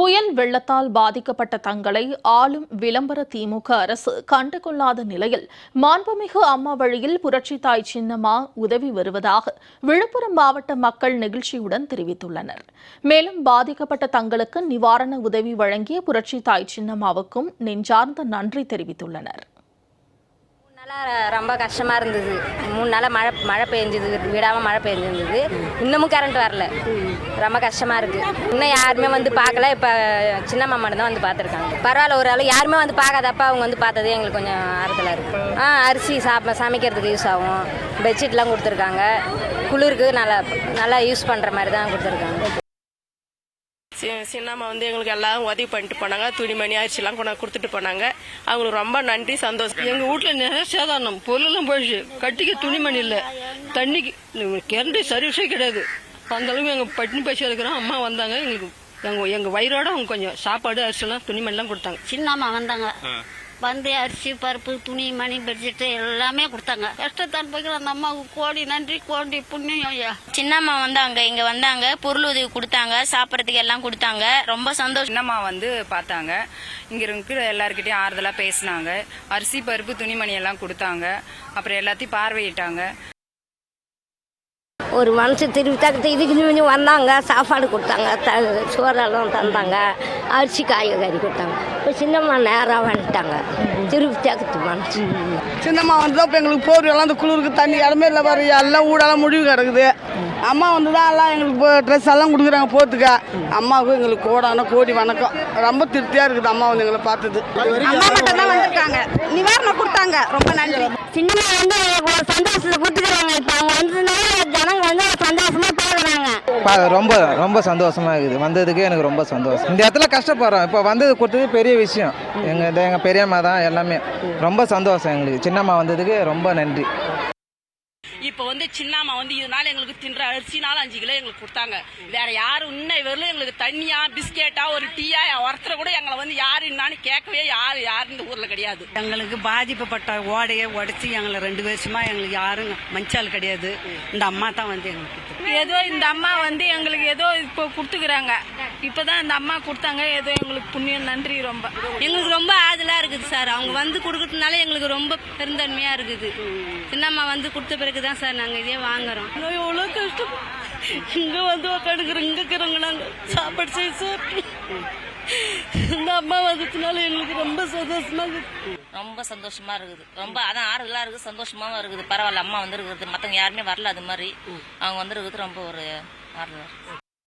புயல் வெள்ளத்தால் பாதிக்கப்பட்ட தங்களை ஆளும் விளம்பர திமுக அரசு கண்டுகொள்ளாத நிலையில் மாண்புமிகு அம்மா வழியில் புரட்சித்தாய் சின்னமா சின்னம்மா உதவி வருவதாக விழுப்புரம் மாவட்ட மக்கள் நெகிழ்ச்சியுடன் தெரிவித்துள்ளனர். மேலும் பாதிக்கப்பட்ட தங்களுக்கு நிவாரண உதவி வழங்கிய புரட்சித்தாய் சின்னம்மாவுக்கும் நெஞ்சார்ந்த நன்றி தெரிவித்துள்ளனர். ரொம்ப கஷ்டமாக இருந்தது. மூணு நாளாக மழை மழை பெஞ்சது விடாமல் மழை பெஞ்சிருந்தது இன்னமும் கரண்ட் வரல. ரொம்ப கஷ்டமாக இருக்குது இன்னும் யாருமே வந்து பார்க்கல. இப்போ சின்ன மாமா தான் வந்து பார்த்துருக்காங்க. பரவாயில்ல ஒரு ஆள் யாருமே வந்து பார்க்காதப்ப அவங்க வந்து பார்த்ததே எங்களுக்கு கொஞ்சம் ஆறுதலாக இருக்குது ஆ அரிசி சாப்ப சமைக்கிறதுக்கு யூஸ் ஆகும். பெட்ஷீட்லாம் கொடுத்துருக்காங்க. குளிருக்கு நல்லா நல்லா யூஸ் பண்ணுற மாதிரி தான் கொடுத்துருக்காங்க. சின்னம்மா வந்து எங்களுக்கு எல்லாம் உதவி பண்ணிட்டு போனாங்க. துணிமணி அரிசிலாம் கொண்டு வந்து கொடுத்துட்டு போனாங்க. அவங்களுக்கு ரொம்ப நன்றி சந்தோஷம். எங்க வீட்ல நிறைய சேதாரணம் பொருளெல்லாம் போயிடுச்சு. கட்டிக்க துணிமணி இல்லை. தண்ணிக்கு கரண்ட் சர்வீஸே கிடையாது. அந்த அளவுக்கு எங்க பட்டினி பசி இருக்கிறோம் அம்மா வந்தாங்க. எங்களுக்கு எங்க எங்க வயிறோட அவங்க கொஞ்சம் சாப்பாடு அரிசிலாம் துணிமணிலாம் கொடுத்தாங்க. சின்னம்மா வந்தாங்க. வந்து அரிசி பருப்பு துணி மணி பெட்ஷீட்டு எல்லாமே கொடுத்தாங்க. கஷ்டத்தான் போய்க்கிற அந்த அம்மாவுக்கு கோடி நன்றி கோடி புண்ணியம் ஐயா. சின்னம்மா வந்தாங்க இங்க வந்தாங்க பொருள் உதவி கொடுத்தாங்க சாப்பிட்றதுக்கு எல்லாம் கொடுத்தாங்க. ரொம்ப சந்தோஷம். சின்னம்மா வந்து பார்த்தாங்க. இங்க இருக்கிற எல்லாருக்கிட்டையும் ஆறுதலா பேசினாங்க. அரிசி பருப்பு துணிமணி எல்லாம் கொடுத்தாங்க. அப்புறம் எல்லாத்தையும் பார்வையிட்டாங்க. ஒரு மனுஷன் திருப்பி தக்கத்து இதுக்கு கொஞ்சம் வந்தாங்க சாப்பாடு கொடுத்தாங்க த சோறெல்லாம் தந்தாங்க அரிசி காய்கறி கொடுத்தாங்க. இப்போ சின்னம்மா நேராக வந்துட்டாங்க. திருப்பி தக்கத்து மனுஷன். சின்னம்மா வந்து தான் இப்போ எங்களுக்கு போர் எல்லாம் இந்த குளிருக்கு தண்ணி இடமே இல்லை பாரு. எல்லாம் ஊடெல்லாம் முடிவு கிடக்குது. அம்மா வந்து தான் எல்லாம் எங்களுக்கு ட்ரெஸ் எல்லாம் கொடுக்குறாங்க போத்துக்க. அம்மாவுக்கு எங்களுக்கு கோடான கோடி வணக்கம். ரொம்ப திருப்தியாக இருக்குது அம்மா வந்து எங்களை பார்த்தது. அம்மா மட்டும் தான் வந்திருக்காங்க. நிவாரணம் கொடுத்தாங்க. ரொம்ப நன்றி. சின்னம்மா வந்து ஒரு சந்தோஷத்துல கொடுத்துக்கிறாங்க. இப்போ அவங்க வந்ததுனால ஜனங்க வந்து சந்தோஷமா பார்க்குறாங்க பா- ரொம்ப ரொம்ப சந்தோஷமா இருக்குது. வந்ததுக்கு எனக்கு ரொம்ப சந்தோஷம். இந்த இடத்துல கஷ்டப்படுறோம். இப்போ வந்தது கொடுத்தது பெரிய விஷயம். எங்க இந்த எங்க பெரியம்மா தான் எல்லாமே. ரொம்ப சந்தோஷம் எங்களுக்கு. சின்னம்மா வந்ததுக்கு ரொம்ப நன்றி. இப்போ வந்து சின்னம்மா வந்து இதனால எங்களுக்கு தின்ற அரிசி நாலு அஞ்சு கிலோ எங்களுக்கு கொடுத்தாங்க. வேற யாரும் இன்னை வரலும் எங்களுக்கு தண்ணியா பிஸ்கெட்டா ஒரு டீயா ஒருத்தரை கூட எங்களை வந்து யாரு என்னான்னு கேட்கவே யாரு யாரு இந்த ஊர்ல கிடையாது. எங்களுக்கு பாதிக்கப்பட்ட ஓடையை உடைச்சி எங்களை ரெண்டு வருஷமா எங்களுக்கு யாரும் மஞ்சால் கிடையாது. இந்த அம்மா தான் வந்து எங்களுக்கு ஏதோ இந்த அம்மா வந்து எங்களுக்கு ஏதோ இப்போ கொடுத்துக்கிறாங்க. இப்பதான் இந்த அம்மா கொடுத்தாங்க. ஏதோ எங்களுக்கு புண்ணியம் நன்றி ரொம்ப. எங்களுக்கு ரொம்ப ஆதலா இருக்குது சார். அவங்க வந்து கொடுக்கறதுனால எங்களுக்கு ரொம்ப பெருந்தன்மையா இருக்குது. சின்னம்மா வந்து கொடுத்த பிறகுதான் சார் நாங்க இதே வாங்குறோம். எவ்வளோ கஷ்டம். இங்க வந்து உட்காந்துக்கிறோம் இங்க இருக்கிறவங்க நாங்க சாப்பாடு செய்ய சார் இந்த அம்மா வந்ததுனால எங்களுக்கு ரொம்ப சந்தோஷமா இருக்குது ரொம்ப சந்தோஷமா இருக்குது. ரொம்ப அதான் ஆறுதலா இருக்குது சந்தோஷமாவும் இருக்குது. பரவாயில்ல அம்மா வந்து இருக்குது மத்தவங்க யாருமே வரல அது மாதிரி. அவங்க வந்து ரொம்ப ஒரு ஆறுதலா இருக்கு.